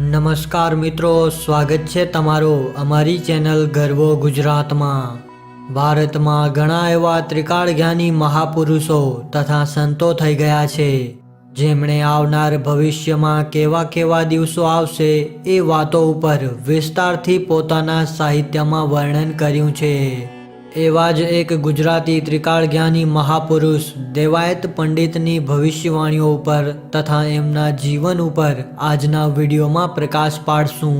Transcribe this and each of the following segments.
નમસ્કાર મિત્રો, સ્વાગત છે તમારું અમારી ચેનલ ગર્વો ગુજરાતમાં. ભારતમાં ઘણા એવા ત્રિકાળ જ્ઞાની મહાપુરુષો તથા સંતો થઈ ગયા છે. જેમણે આવનાર ભવિષ્યમાં કેવા કેવા દિવસો આવશે એ વાતો ઉપર વિસ્તારથી પોતાના સાહિત્યમાં વર્ણન કર્યું છે. એવા જ એક ગુજરાતી ત્રિકાળ જ્ઞાની મહાપુરુષ દેવાયત પંડિતની ભવિષ્યવાણીઓ ઉપર તથા એમના જીવન ઉપર આજના વિડીયોમાં પ્રકાશ પાડશું.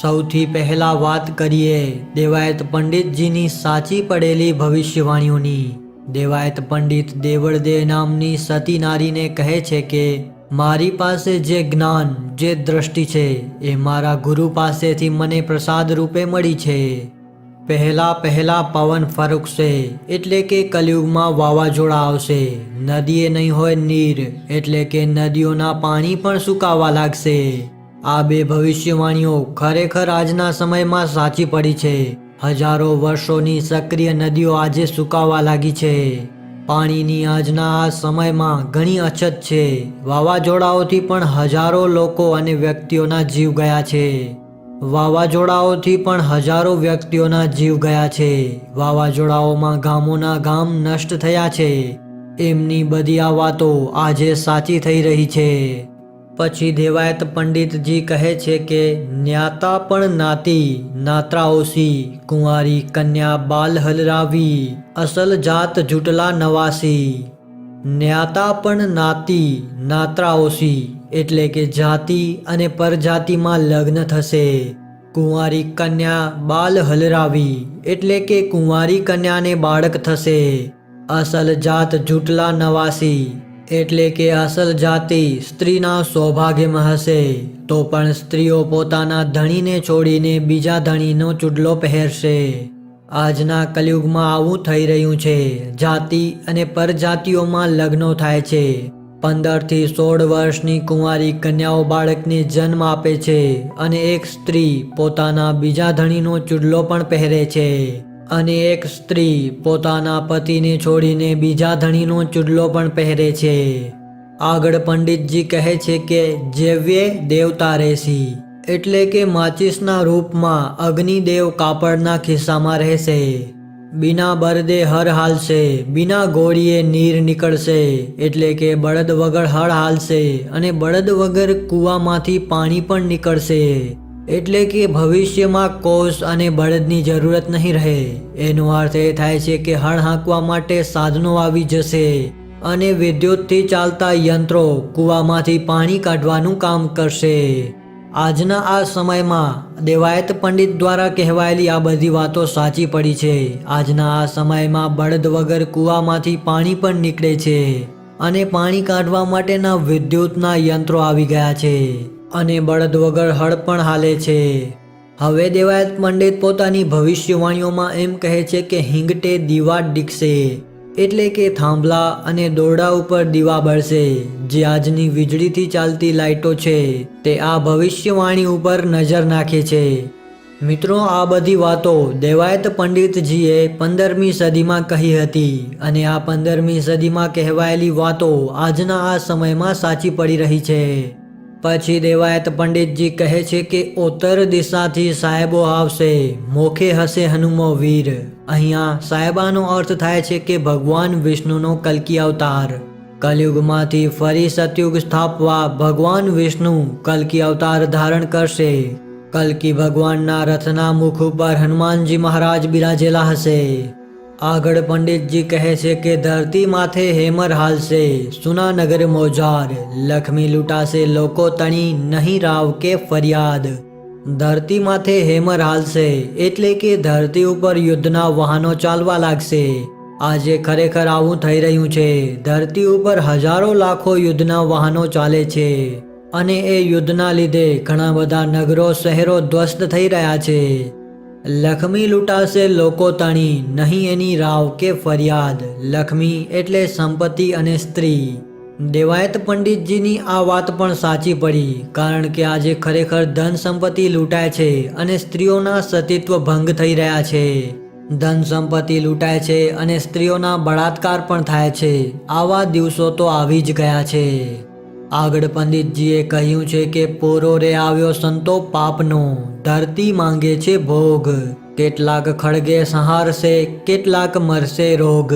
સૌથી પહેલા વાત કરીએ દેવાયત પંડિતજીની સાચી પડેલી ભવિષ્યવાણીઓની. દેવાયત પંડિત દેવળદે નામની સતી નારીને કહે છે કે, મારી પાસે જે જ્ઞાન, જે દ્રષ્ટિ છે, એ મારા ગુરુ પાસેથી મને પ્રસાદ રૂપે મળી છે. પહેલા પહેલા પવન ફરકશે એટલે કે કલયુગમાં વાવાઝોડા આવશે. નદીએ નહીં હોય નીર, એટલે કે નદીઓના પાણી પણ સુકાવા લાગશે. આ બે ભવિષ્યવાણીઓ ખરેખર આજના સમયમાં સાચી પડી છે. હજારો વર્ષોની સક્રિય નદીઓ આજે સુકાવા લાગી છે. પાણીની આજના આ સમયમાં ઘણી અછત છે. વાવાઝોડાઓથી પણ હજારો લોકો અને વ્યક્તિઓના જીવ ગયા છે. વાવાઝોડાઓથી પણ હજારો વ્યક્તિઓના જીવ ગયા છે. વાવાઝોડાઓમાં ગામોના ગામ નષ્ટ થયા છે. એમની બધી આ વાતો આજે સાચી થઈ રહી છે. પછી દેવાયત પંડિતજી કહે છે કે, ન્યાતા પણ નાતી, નાત્રાઓસી, કુંવારી કન્યા બાલ હલરાવી, અસલ જાત જૂટલા નવાસી. ન્યાતા પણ નાતી નાત્રાઓશી એટલે કે જાતિ અને પરજાતિમાં લગ્ન થશે. કુંવારી કન્યા બાલ હલરાવી, એટલે કે કુંવારી કન્યાને બાળક થશે. અસલ જાત જૂટલા નવાસી, એટલે કે અસલ જાતિ સ્ત્રીના સૌભાગ્યમાં હશે. તો પણ સ્ત્રીઓ પોતાના ધણીને છોડીને બીજા ધણીનો ચૂડલો પહેરશે. આજના કલયુગમાં આવું થઈ રહ્યું છે. જાતિ અને પરજાતિઓમાં લગ્નો થાય છે. પંદરથી સોળ વર્ષની કુંવારી કન્યાઓ બાળકને જન્મ આપે છે અને એક સ્ત્રી પોતાના બીજા ધણીનો ચૂડલો પણ પહેરે છે. અને એક સ્ત્રી પોતાના પતિને છોડીને બીજા ધણીનો ચૂડલો પણ પહેરે છે. આગળ પંડિતજી કહે છે કે જેવ્યે દેવતા રહેશી એટલે કે માચિસના રૂપમાં અગ્નિદેવ કાપડના ખિસ્સામાં રહેશે. બિના બરદે હર હાલશે, બિના ગોળીએ નીર નીકળશે, એટલે કે બળદ વગર હળ હાલશે અને બળદ વગર કૂવામાંથી પાણી પણ નીકળશે. એટલે કે ભવિષ્યમાં કોષ અને બળદની જરૂરત નહીં રહે. એનો અર્થ એ થાય છે કે હળ હાંકવા માટે સાધનો આવી જશે અને વિદ્યુતથી ચાલતા યંત્રો કૂવામાંથી પાણી કાઢવાનું કામ કરશે. આજના આ સમયમાં દેવાયત પંડિત દ્વારા કહેવાયેલી આ બધી વાતો સાચી પડી છે. આજના આ સમયમાં બળદ વગર કૂવામાંથી પાણી પણ નીકળે છે અને પાણી કાઢવા માટેના વિદ્યુતના યંત્રો આવી ગયા છે અને બળદ વગર હળ પણ હાલે છે. હવે દેવાયત પંડિત પોતાની ભવિષ્યવાણીઓમાં એમ કહે છે કે હિંગટે દીવા ડીકશે એટલે કે થાંભલા અને દોરડા ઉપર દીવા બળશે. જે આજની વીજળીથી ચાલતી લાઇટો છે, તે આ ભવિષ્યવાણી ઉપર નજર નાખે છે. મિત્રો, આ બધી વાતો દેવાયત પંડિતજીએ પંદરમી સદીમાં કહી હતી અને આ પંદરમી સદીમાં કહેવાયેલી વાતો આજના આ સમયમાં સાચી પડી રહી છે. પછી દેવાયત પંડિતજી કહે છે કે ઉત્તર દિશાથી સાહેબો આવશે. મોખે હશે હનુમો વીર. અહીંયા સાહેબાનો અર્થ થાય છે કે ભગવાન વિષ્ણુનો કલકી અવતાર. કલયુગમાંથી ફરી સતયુગ સ્થાપવા ભગવાન વિષ્ણુ કલકી અવતાર ધારણ કરશે. કલકી ભગવાનના રથના મુખ ઉપર હનુમાનજી મહારાજ બિરાજેલા હશે. આગળ પંડિતજી કહે છે કે ધરતી માથે હેમર હાલશે. સુનાનગર મોજાર લક્ષ્મી લૂંટાશે, લોકો તણી નહીં રાવ કે ફરિયાદ. ધરતી માથે હેમર હાલશે એટલે કે ધરતી ઉપર યુદ્ધના વાહનો ચાલવા લાગશે. આજે ખરેખર આવું થઈ રહ્યું છે. ધરતી ઉપર હજારો લાખો યુદ્ધના વાહનો ચાલે છે. અને એ યુદ્ધના લીધે ઘણા બધા નગરો, શહેરો ધ્વસ્ત થઈ રહ્યા છે. લક્ષ્મી લૂંટાશે લોકો તણી, નહીં એની રાવ કે ફરિયાદ. લખમી એટલે સંપત્તિ અને સ્ત્રી. દેવાયત પંડિતજીની આ વાત પણ સાચી પડી, કારણ કે આજે ખરેખર ધન સંપત્તિ લૂંટાય છે અને સ્ત્રીઓના સતીત્વ ભંગ થઈ રહ્યા છે. ધન સંપત્તિ લૂંટાય છે અને સ્ત્રીઓના બળાત્કાર પણ થાય છે. આવા દિવસો તો આવી જ ગયા છે. આગળ પંડિતજીએ કહ્યું છે કે પોરો રે આવ્યો સંતો પાપનો, ધરતી માંગે છે ભોગ. કેટલાક ખડગે સંહારશે, કેટલાક મરશે રોગ.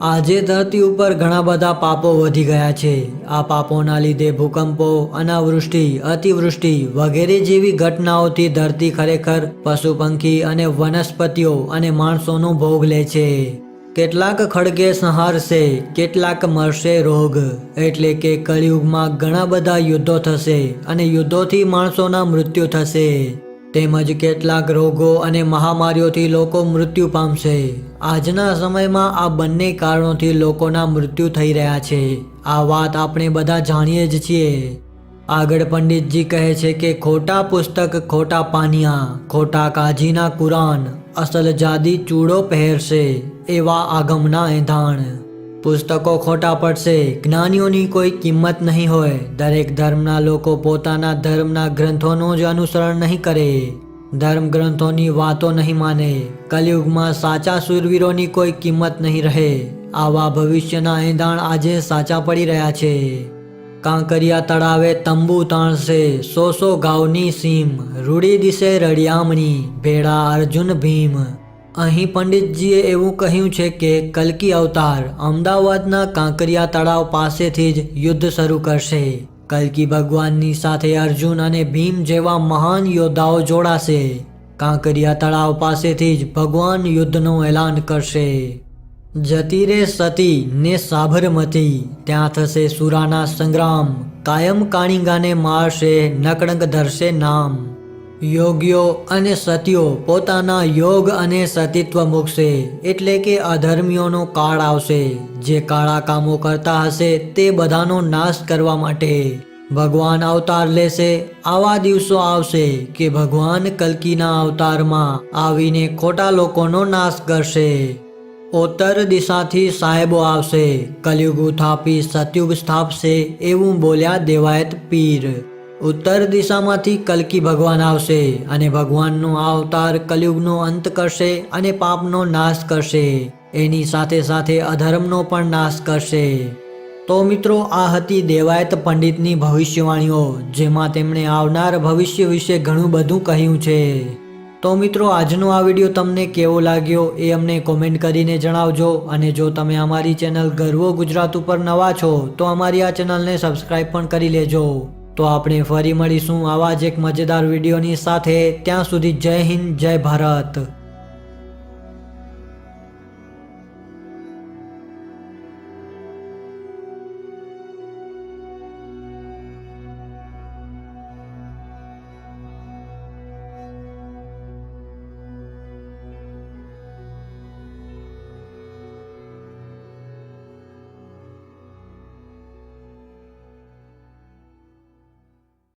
આજે ધરતી ઉપર ઘણા બધા પાપો વધી ગયા છે. આ પાપોના લીધે ભૂકંપો, અનાવૃષ્ટિ, અતિવૃષ્ટિ વગેરે જેવી ઘટનાઓથી ધરતી ખરેખર પશુ પંખી અને વનસ્પતિઓ અને માણસોનો ભોગ લે છે. કેટલાક ખડગે સંહારશે, કેટલાક મરશે રોગ. એટલે કે કળિયુગમાં ઘણા બધા યુદ્ધો થશે અને યુદ્ધોથી માણસોના મૃત્યુ થશે. તેમજ કેટલાક રોગો અને મહામારીઓથી લોકો મૃત્યુ પામશે. આજના સમયમાં આ બંને કારણોથી લોકોના મૃત્યુ થઈ રહ્યા છે. આ વાત આપણે બધા જાણીએ જ છીએ. આગળ પંડિતજી કહે છે કે ખોટા પુસ્તક ખોટા પાનિયા, ખોટા કાજીના કુરાન અસલ જાદી ચૂડો પહેરશે એવા આગમના એંધાણ પુસ્તકો ખોટા પડશે, જ્ઞાનીઓની કોઈ કિંમત નહીં હોય. દરેક ધર્મના લોકો પોતાના ધર્મના ગ્રંથોનું જ અનુસરણ નહીં કરે. ધર્મ ગ્રંથોની વાતો નહીં માને. કલયુગમાં સાચા સુરવીરોની કોઈ કિંમત નહીં રહે. આવા ભવિષ્યના એંધાણ આજે સાચા પડી રહ્યા છે. કાંકરિયા તળાવે તંબુ તાણશે. સો સો ગાવની સીમ. રૂડી દિશે રળિયામણી. ભેળા અર્જુન ભીમ. અહીં પંડિતજીએ એવું કહ્યું છે કે, કલ્કી અવતાર અમદાવાદના કાંકરિયા તળાવ પાસેથી જ યુદ્ધ શરૂ કરશે. કલ્કી ભગવાનની સાથે અર્જુન અને ભીમ જેવા મહાન યોદ્ધાઓ જોડાશે. કાંકરિયા તળાવ પાસેથી જ ભગવાન યુદ્ધનું એલાન કરશે. જતી રે સતી ને સાબરમતી ત્યાં થશે સુરાના સંગ્રામ. કાયમ કાણીગાને મારશે નકડંક ધરશે નામ. યોગ્યો અને સતીઓ પોતાના યોગ અને સતીત્વ મૂકશે, એટલે કે અધર્મીઓનો કાળ આવશે. જે કાળા કામો કરતા હશે, તે બધાનો નાશ કરવા માટે. ભગવાન અવતાર લેશે, આવા દિવસો આવશે કે ભગવાન કલ્કીના અવતારમાં આવીને ખોટા લોકોનો નાશ કરશે. ઉત્તર દિશાથી સાહેબો આવશે. કલયુગ થાપી સતયુગ સ્થાપશે એવું બોલ્યા દેવાયત પીર. ઉત્તર દિશામાંથી કલ્કી ભગવાન આવશે અને ભગવાનનો અવતાર કલયુગનો અંત કરશે અને પાપનો નાશ કરશે. એની સાથે સાથે અધર્મનો પણ નાશ કરશે. તો મિત્રો, આ હતી દેવાયત પંડિતની ભવિષ્યવાણીઓ, જેમાં તેમણે આવનાર ભવિષ્ય વિશે ઘણું બધું કહ્યું છે. તો મિત્રો, આજનો આ વીડિયો તમને કેવો લાગ્યો એ અમને કોમેન્ટ કરીને જણાવજો અને જો તમે અમારી ચેનલ ગર્વો ગુજરાત ઉપર નવા છો, તો અમારી આ ચેનલને સબસ્ક્રાઈબ પણ કરી લેજો. તો આપણે ફરી મળીશું આવા જ એક મજેદાર વિડીયોની સાથે. ત્યાં સુધી જય હિન્દ, જય ભારત.